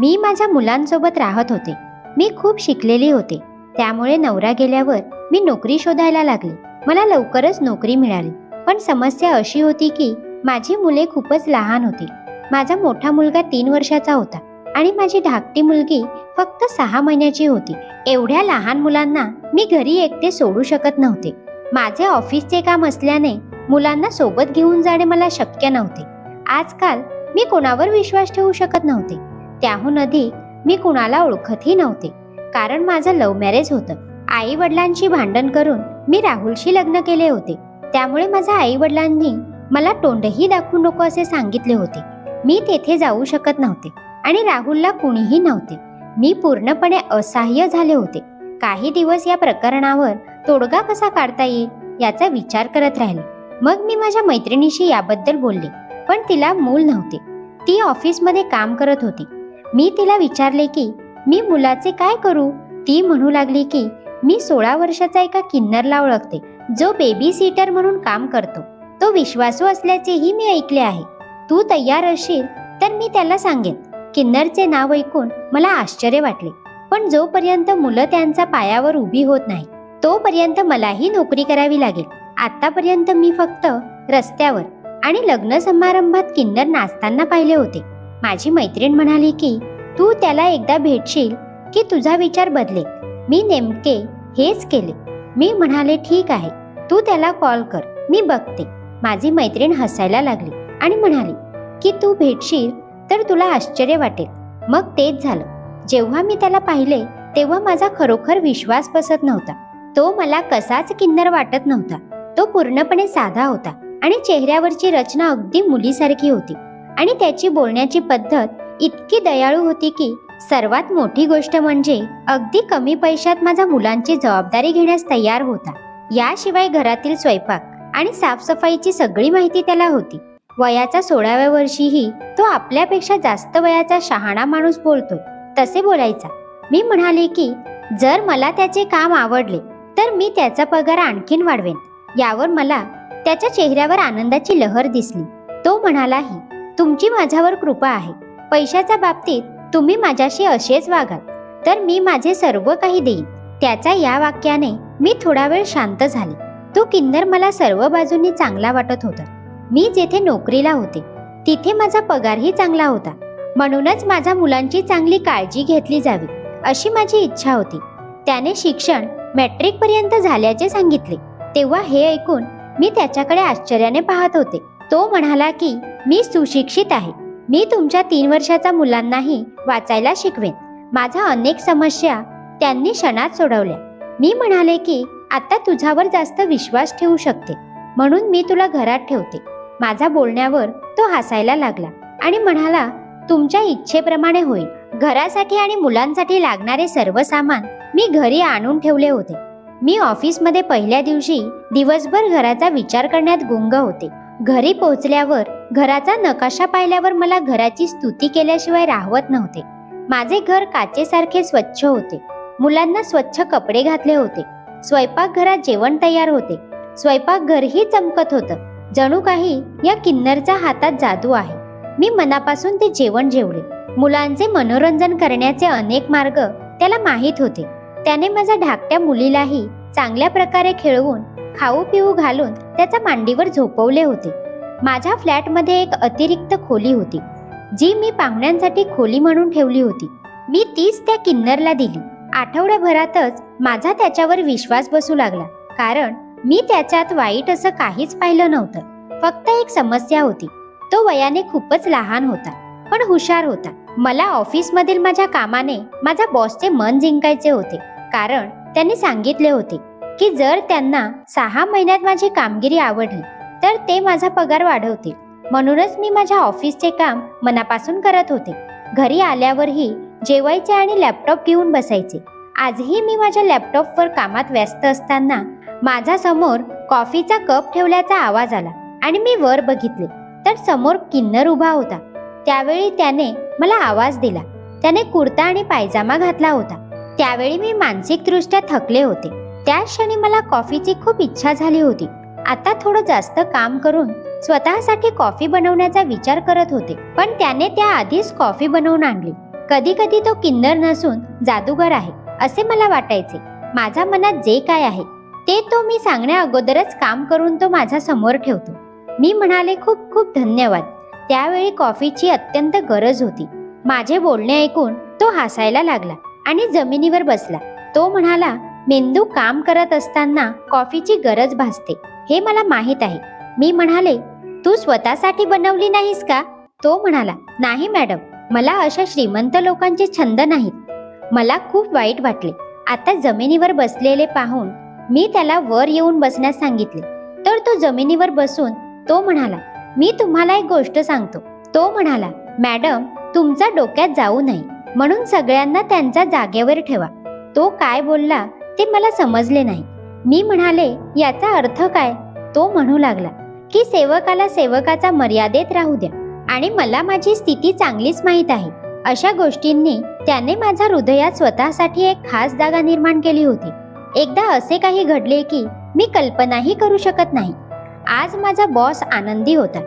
मी माझ्या मुलांसोबत राहत होते. मी खूप शिकलेली होते. त्यामुळे नवरा गेल्यावर मी नोकरी शोधायला लागले. मला लवकरच नोकरी मिळाली. पण समस्या अशी होती की माझी मुले खूपच लहान होती. माझा मोठा मुलगा तीन वर्षाचा होता आणि माझी धाकटी मुलगी फक्त सहा महिन्याची होती. एवढ्या लहान मुलांना मी घरी एकटे सोडू शकत नव्हते. माझे ऑफिसचे काम असल्याने मुलांना सोबत घेऊन जाणे मला शक्य नव्हते. आजकाल मी कोणावर विश्वास ठेवू शकत नव्हते. त्याहून अधिक मी कुणाला ओळखतही नव्हते. कारण माझं लव्ह मॅरेज होतं. आई वडिलांची भांडण करून मी राहुलशी लग्न केले होते. त्यामुळे माझ्या आई वडिलांनी मला तोंडही दाखवू नको असे सांगितले होते. मी तेथे जाऊ शकत नव्हते आणि राहुलला कुणीही नव्हते. मी पूर्णपणे असहाय्य झाले होते. काही दिवस या प्रकरणावर तोडगा कसा काढता येईल याचा विचार करत राहिले. मग मी माझ्या मैत्रिणीशी याबद्दल बोलले पण तिला मूल नव्हते. ती ऑफिसमध्ये काम करत होती. मी तिला विचारले की मी मुलाचे काय करू? ती म्हणू लागली की मी सोळा वर्षाचा एका किन्नरला ओळखते जो बेबी सीटर म्हणून काम करतो. तो विश्वासू असल्याचेही मी ऐकले आहे. तू तयार असशील तर मी त्याला सांगेन. किन्नरचे नाव ऐकून मला आश्चर्य वाटले. पण जोपर्यंत मुलं त्यांच्या पायावर उभी होत नाही तोपर्यंत मलाही नोकरी करावी लागेल. आतापर्यंत मी फक्त रस्त्यावर आणि लग्न समारंभात किन्नर नाचताना पाहिले होते. माझी मैत्रीण म्हणाली की तू त्याला एकदा भेटशील की तुझा विचार बदले मी नेमके हेच केले. मी म्हणाले ठीक आहे. तू त्याला कॉल कर. मी बघते. माझी मैत्रीण हसायला लागली आणि म्हणाली की तू भेटशील तर तुला आश्चर्य वाटेल. मग तेच झालं. जेव्हा मी त्याला पाहिले तेव्हा माझा खरोखर विश्वास बसत नव्हता. तो मला कसाच किन्नर वाटत नव्हता. तो पूर्णपणे साधा होता आणि चेहऱ्यावरची रचना अगदी मुलीसारखी होती. आणि त्याची बोलण्याची पद्धत इतकी दयाळू होती की सर्वात मोठी गोष्ट म्हणजे अगदी कमी पैशात माझ्या मुलांची जबाबदारी घेण्यास तयार होता. याशिवाय घरातील स्वयंपाक आणि साफसफाईची सगळी माहिती त्याला होती. वयाच्या सोळाव्या वर्षीही तो आपल्यापेक्षा जास्त वयाचा शहाणा माणूस बोलतो. तसे बोलायचा. मी म्हणाले की जर मला त्याचे काम आवडले तर मी त्याचा पगार आणखीन वाढवेन. यावर मला त्याच्या चेहऱ्यावर आनंदाची लहर दिसली. तो म्हणालाही तुमची माझ्यावर कृपा आहे. पैशाच्या बाबतीत तुम्ही माझ्याशी असेच वागाल. तर मी माझे सर्व काही देईन. त्याचा या वाक्याने मी थोडा वेळ शांत झाले. तो किन्नर मला सर्व बाजूंनी चांगला वाटत होता. मी जेथे नोकरीला होते तिथे माझा पगारही चांगला होता. म्हणूनच माझ्या मुलांची चांगली काळजी घेतली जावी अशी माझी इच्छा होती. त्याने शिक्षण मॅट्रिक पर्यंत झाल्याचे सांगितले. तेव्हा हे ऐकून मी त्याच्याकडे आश्चर्याने पाहत होते. तो म्हणाला की मी सुशिक्षित आहे. मी तुमच्या तीन वर्षाच्या मुलांनाही वाचायला शिकवेन. माझ्या अनेक समस्या त्यांनी क्षणात सोडवल्या. मी म्हणाले की आता तुझ्यावर जास्त विश्वास ठेवू शकते. म्हणून मी तुला घरात ठेवते. माझा बोलण्यावर तो हसायला लागला आणि म्हणाला तुमच्या इच्छेप्रमाणे होईल. घरासाठी आणि मुलांसाठी लागणारे सर्व सामान मी घरी आणून ठेवले होते. मी ऑफिसमध्ये पहिल्या दिवशी दिवसभर घराचा विचार करण्यात गुंग होते. घरी पोहोचल्यावर घराचा नकाशा पाहिल्यावर मला घराची स्तुती केल्याशिवाय राहवत नव्हते. माझे घर काचेसारखे स्वच्छ होते. मुलांना स्वच्छ कपडे घातले होते. स्वयंपाकघरात जेवण तयार होते. स्वयंपाकघरही चमकत होतं. जणू काही या किन्नरच्या हातात जादू आहे. मी मनापासून ते जेवण जेवले. मुलांचे मनोरंजन करण्याचे अनेक मार्ग त्याला माहीत होते. त्याने माझ्या धाकट्या मुलीलाही चांगल्या प्रकारे खेळवून खाऊ पिऊ घालून त्याच्या मांडीवर झोपवले होते. माझ्या फ्लॅटमध्ये एक अतिरिक्त खोली होती जी मी पाहुण्यांसाठी खोली म्हणून ठेवली होती. मी तीच त्या किन्नरला दिली. आठवड्याभरातच माझा त्याच्यावर विश्वास बसू लागला कारण मी त्याच्यात वाईट असं काहीच पाहिलं नव्हतं. फक्त एक समस्या होती. तो वयाने खूपच लहान होता पण हुशार होता. मला ऑफिसमधील माझ्या कामाने माझ्या बॉसचे मन जिंकायचे होते कारण त्यांनी सांगितले होते की जर त्यांना सहा महिन्यात माझी कामगिरी आवडली तर ते माझा पगार वाढवतील. म्हणूनच मी माझ्या ऑफिसचे काम मनापासून करत होते. घरी आल्यावरही जेवायचे आणि लॅपटॉप घेऊन बसायचे. आजही मी माझ्या लॅपटॉपवर कामात व्यस्त असताना माझा समोर कॉफीचा कप ठेवल्याचा आवाज आला आणि मी वर बघितले. तर समोर किन्नर उभा होता. त्यावेळी त्याने मला आवाज दिला. त्याने कुर्ता आणि पायजामा घातला होता. त्यावेळी मी मानसिकदृष्ट्या थकले होते. त्या क्षणी मला कॉफीची खूप इच्छा झाली होती. आता थोडं जास्त काम करून स्वतःसाठी कॉफी बनवण्याचा विचार करत होते पण त्याने त्या आधीच कॉफी बनवून आणली. कधी कधी तो किन्नर नसून जादूगार आहे असे मला वाटायचे. माझ्या मनात जे काय आहे ते तो मी सांगण्या अगोदरच काम करून तो माझ्यासमोर ठेवतो. मी म्हणाले खूप खूप धन्यवाद. त्यावेळी कॉफीची अत्यंत गरज होती. माझे बोलणे ऐकून तो हसायला लागला आणि जमिनीवर बसला. तो म्हणाला मेंदू काम करत असताना कॉफीची गरज भासते. हे मला माहीत आहे. मी म्हणाले तू स्वतःसाठी बनवली नाहीस का? तो म्हणाला नाही मॅडम. मला अशा श्रीमंत लोकांचे छंद नाहीत. मला खूप वाईट वाटले. आता जमिनीवर बसलेले पाहून मी त्याला वर येऊन बसण्यास सांगितले. तर तो जमिनीवर बसून तो म्हणाला मी तुम्हाला एक गोष्ट सांगतो. तो म्हणाला मॅडम तुमचा डोक्यात जाऊ नये. म्हणून सगळ्यांना त्यांच्या जागेवर ठेवा. तो काय बोलला ते मला समजले नाही. मी म्हणाले याचा अर्थ काय? तो म्हणू लागला की सेवकाला सेवकाचा मर्यादेत राहू द्या आणि मला माझी स्थिती चांगलीच माहीत आहे. अशा गोष्टींनी त्याने माझ्या हृदयात स्वतःसाठी एक खास जागा निर्माण केली होती. एकदा असे काही घडले की मी कल्पनाही करू शकत नाही. आज माझा बॉस आनंदी होता.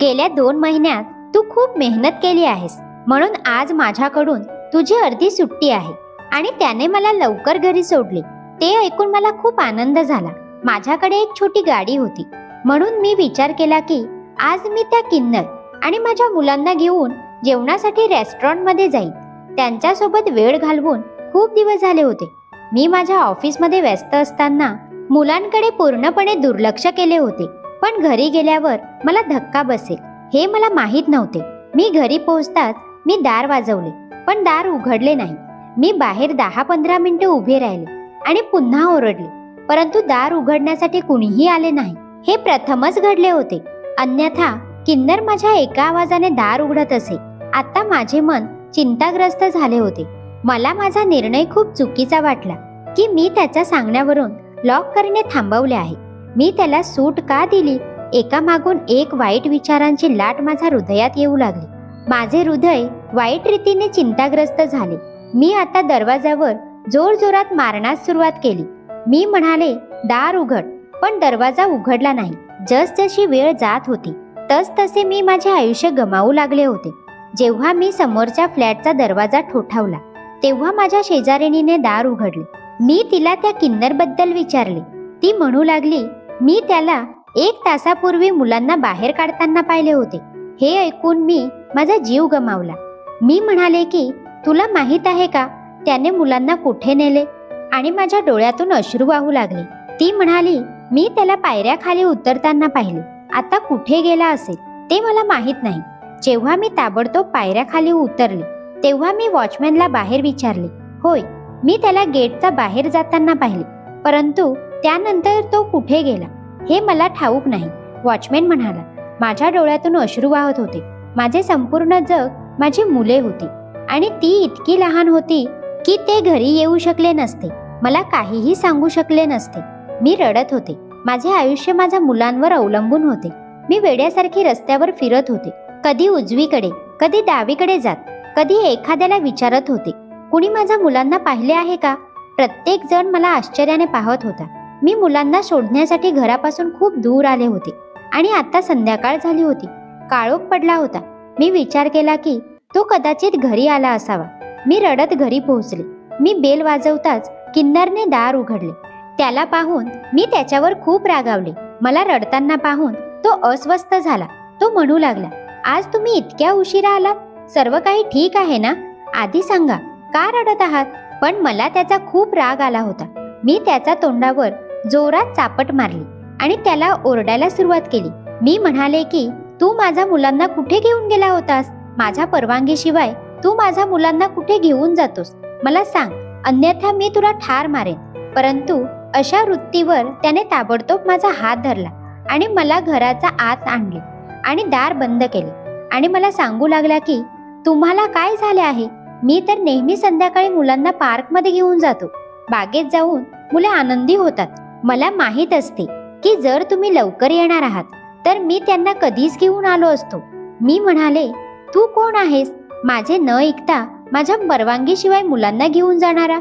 गेल्या दोन महिन्यात तू खूप मेहनत केली आहेस. म्हणून आज माझ्याकडून तुझी अर्धी सुट्टी आहे. आणि त्याने मला लवकर घरी सोडले. ते ऐकून मला खूप आनंद झाला. माझ्याकडे एक छोटी गाडी होती. म्हणून मी विचार केला की आज मी त्या किन्नर आणि माझ्या मुलांना घेऊन जेवणासाठी रेस्टॉरंटमध्ये जाईन. त्यांच्यासोबत वेळ घालवून खूप दिवस झाले होते. मी माझ्या ऑफिसमध्ये व्यस्त असताना मुलांकडे पूर्णपणे दुर्लक्ष केले होते. पण घरी गेल्यावर मला धक्का बसेल हे मला माहीत नव्हते. मी घरी पोहोचताच मी दार वाजवले पण दार उघडले नाही. मी बाहेर दहा पंधरा मिनिटे उभे राहिले आणि पुन्हा ओरडले परंतु दार उघडण्यासाठी कुणीही आले नाही. हे प्रथमच घडले होते. अन्यथा किन्नर माझ्या एका आवाजाने दार उघडत असे. आता माझे मन चिंताग्रस्त झाले होते. मला माझा निर्णय खूप चुकीचा वाटला की मी त्याच्या सांगण्यावरून लॉक करणे थांबवले आहे. मी त्याला सूट का दिली? एका मागून एक वाईट विचारांची लाट माझ्या हृदयात येऊ लागली. माझे हृदय वाईट रीतीने चिंताग्रस्त झाले. मी आता दरवाजावर जोर जोरात मारण्यास सुरुवात केली. मी म्हणाले दार उघड. पण दरवाजा उघडला नाही. जस जशी वेळ जात होती तस तसे मी माझे आयुष्य गमावू लागले होते. जेव्हा मी समोरच्या फ्लॅटचा दरवाजा ठोठावला तेव्हा माझ्या शेजारिणीने दार उघडले. मी तिला त्या किन्नरबद्दल विचारले. ती म्हणू लागली मी त्याला एक तासापूर्वी मुलांना बाहेर काढताना पाहिले होते. हे ऐकून मी माझा जीव गमावला. मी म्हणाले की तुला माहीत आहे का? त्याने मुलांना कुठे नेले? आणि माझ्या डोळ्यातून अश्रू वाहू लागले. ती म्हणाली मी त्याला पायऱ्या खाली उतरताना पाहिले. आता कुठे गेला असेल? ते मला माहीत नाही. जेव्हा मी ताबडतोब पायऱ्या खाली उतरले तेव्हा मी वॉचमॅनला बाहेर विचारले होय मी त्याला गेटचा बाहेर जाताना पाहिले. परंतु त्यानंतर तो कुठे गेला? हे मला ठाऊक नाही. वॉचमॅन म्हणाला माझ्या डोळ्यातून अश्रू वाहत होते. माझे संपूर्ण जग माझी मुले होती. आणि ती इतकी लहान होती की ते घरी येऊ शकले नसते. मला काहीही सांगू शकले नसते. मी रडत होते. माझे आयुष्य माझ्या मुलांवर अवलंबून होते. मी वेड्यासारखी रस्त्यावर फिरत होते. कधी उजवीकडे कधी डावीकडे जात कधी एखाद्याला विचारत होते. कुणी माझ्या मुलांना पाहिले आहे का? प्रत्येक जण मला आश्चर्याने पाहत होता. मी मुलांना शोधण्यासाठी घरापासून खूप दूर आले होते आणि आता संध्याकाळ झाली होती. काळोख पडला होता. मी विचार केला की तो कदाचित घरी आला असावा. मी रडत घरी पोहोचले. मी बेल वाजवताच किन्नरने दार उघडले. त्याला पाहून मी त्याच्यावर खूप रागावले. मला रडताना पाहून तो अस्वस्थ झाला. तो म्हणू लागला आज तुम्ही इतक्या उशिरा आलात? सर्व काही ठीक आहे ना? आधी सांगा का रडत आहात? पण मला त्याचा खूप राग आला होता. मी त्याच्या तोंडावर जोरात चापट मारली आणि त्याला ओरडायला सुरुवात केली. मी म्हणाले की तू माझ्या मुलांना कुठे घेऊन गेला होतास? माझ्या परवानगीशिवाय तू माझ्या मुलांना कुठे घेऊन जातोस? मला सांग अन्यथा मी तुला ठार मारेन. परंतु अशा वृत्तीवर त्याने ताबडतोब माझा हात धरला आणि मला घराचा आत आणले आणि दार बंद केले. आणि मला सांगू लागला की तुम्हाला काय झाले आहे? मी तर नेहमी संध्याकाळी मुलांना पार्कमध्ये घेऊन जातो. बागेत जाऊन मुले आनंदी होतात. मला माहीत असते की जर तुम्ही लवकर येणार आहात तर मी त्यांना कधीच घेऊन आलो असतो. मी म्हणाले तू कोण आहेस? माझे न ऐकता माझ्या परवानगीशिवाय मुलांना घेऊन जाणारा?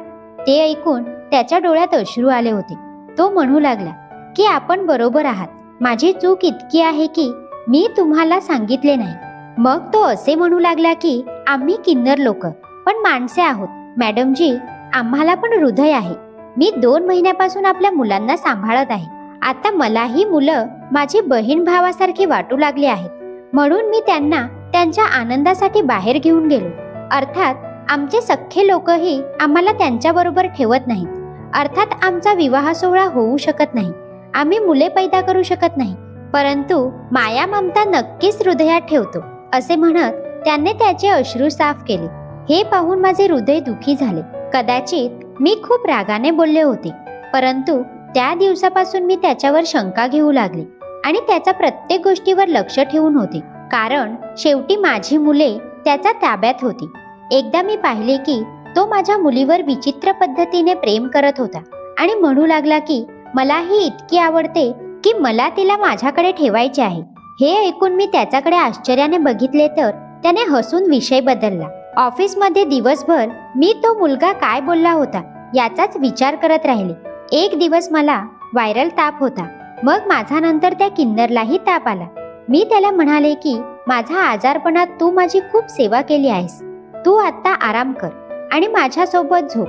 ते ऐकून त्याच्या डोळ्यात अश्रू आले होते. तो म्हणू लागला की आपण बरोबर आहात. माझी चूक इतकी आहे की मी तुम्हाला सांगितले नाही. मग तो असे म्हणू लागला की आम्ही किन्नर लोक पण माणसे आहोत. मॅडमजी आम्हाला पण हृदय आहे. मी दोन महिन्यापासून आपल्या मुलांना सांभाळत आहे. आता मलाही मुलं माझी बहीण भावासारखी वाटू लागली आहेत. म्हणून मी त्यांना त्यांच्या आनंदासाठी बाहेर घेऊन गेलो. अर्थात आमचे सख्खे लोकही आम्हाला त्यांच्याबरोबर ठेवत नाहीत. अर्थात आमचा विवाह सोहळा होऊ शकत नाही. आम्ही मुले पैदा करू शकत नाही. परंतु माया ममता नक्कीच हृदयात ठेवतो असे म्हणत त्याने त्याचे अश्रू साफ केले. हे पाहून माझे हृदय दुखी झाले. कदाचित मी खूप रागाने बोलले होते. परंतु त्या दिवसापासून मी त्याच्यावर शंका घेऊ लागले आणि त्याचा प्रत्येक गोष्टीवर लक्ष ठेवून होते. कारण शेवटी माझी मुले त्याच्या ताब्यात होती. एकदा मी पाहिले की तो माझ्या मुलीवर विचित्र पद्धतीने प्रेम करत होता आणि म्हणू लागला की मला ही इतकी आवडते की मला तिला माझ्याकडे ठेवायचे आहे. हे ऐकून मी त्याच्याकडे आश्चर्याने बघितले तर त्याने हसून विषय बदलला. ऑफिसमध्ये दिवसभर मी तो मुलगा काय बोलला होता याचाच विचार करत राहिले. एक दिवस मला व्हायरल ताप होता. मग माझा नंतर त्या किन्नरलाही ताप आला. मी त्याला म्हणाले की माझा आजारपणात तू माझी खूप सेवा केली आहेस. तू आत्ता आराम कर आणि माझ्यासोबत झोप.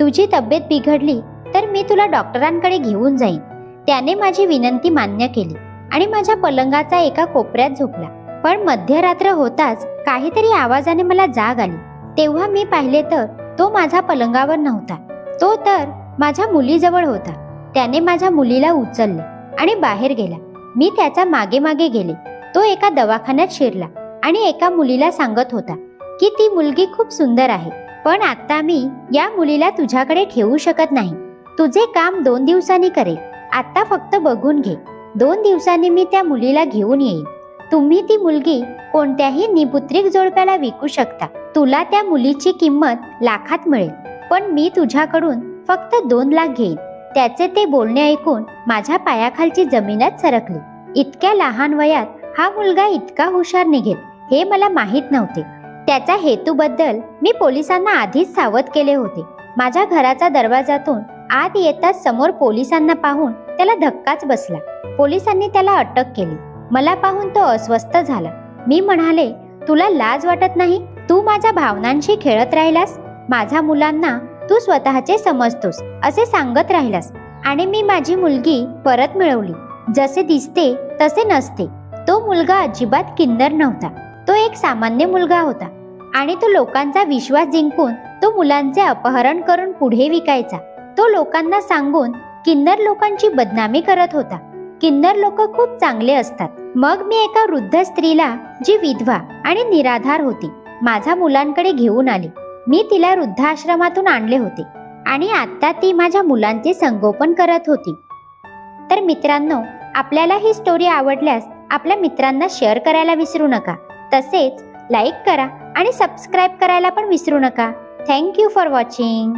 तुझी तब्येत बिघडली तर मी तुला डॉक्टरांकडे घेऊन जाईन. त्याने माझी विनंती मान्य केली आणि माझ्या पलंगाचा एका कोपऱ्यात झोपला. पण मध्यरात्र होताच काहीतरी आवाजाने मला जाग आली. तेव्हा मी पाहिले तर तो माझ्या पलंगावर नव्हता. तो तर माझ्या मुलीजवळ होता. त्याने माझ्या मुलीला उचलले आणि बाहेर गेला. मी त्याच्यामागे मागे गेले. तो एका दवाखान्यात शिरला आणि एका मुलीला सांगत होता की ती मुलगी खूप सुंदर आहे पण आता मी या मुलीला तुझ्याकडे ठेवू शकत नाही. तुझे काम दोन दिवसांनी करेल. आता फक्त बघून घे. दोन दिवसांनी मी त्या मुलीला घेऊन येईन. तुम्ही ती मुलगी कोणत्याही निपुत्रिक जोडप्याला विकू शकता. तुला त्या मुलीची किंमत लाखात मिळेल पण मी तुझ्याकडून फक्त दोन लाख घेईन. त्याचे ते बोलणे ऐकून माझ्या पायाखालची जमीनच सरकली. इतक्या लहान वयात हा मुलगा इतका हुशार निघेल हे मला माहीत नव्हते. त्याच्या हेतूबद्दल मी पोलिसांना आधीच सावध केले होते. माझ्या घराच्या दरवाजातून आत येताच समोर पोलिसांना पाहून त्याला धक्काच बसला. पोलिसांनी त्याला अटक केली. मला पाहून तो अस्वस्थ झाला. मी म्हणाले तुला लाज वाटत नाही? तू माझ्या भावनांशी खेळत राहिलास? माझ्या मुलांना तू स्वतःचे समजतोस असे सांगत राहिलास. आणि मी माझी मुलगी परत मिळवली. जसे दिसते तसे नसते. तो मुलगा अजिबात किन्नर नव्हता. तो एक सामान्य मुलगा होता. आणि तो लोकांचा विश्वास जिंकून तो मुलांचे अपहरण करून पुढे विकायचा. तो लोकांना सांगून किन्नर लोकांची बदनामी करत होता. किन्नर लोक खूप चांगले असतात. मग मी एका वृद्ध स्त्रीला जी विधवा आणि निराधार होती माझ्या मुलांकडे घेऊन आली. मी तिला वृद्धाश्रमातून आणले होते आणि आता ती माझ्या मुलांचे संगोपन करत होती. तर मित्रांनो आपल्याला ही स्टोरी आवडल्यास आपल्या मित्रांना शेअर करायला विसरू नका. तसेच लाईक करा आणि सबस्क्राईब करायला पण विसरू नका. Thank you for watching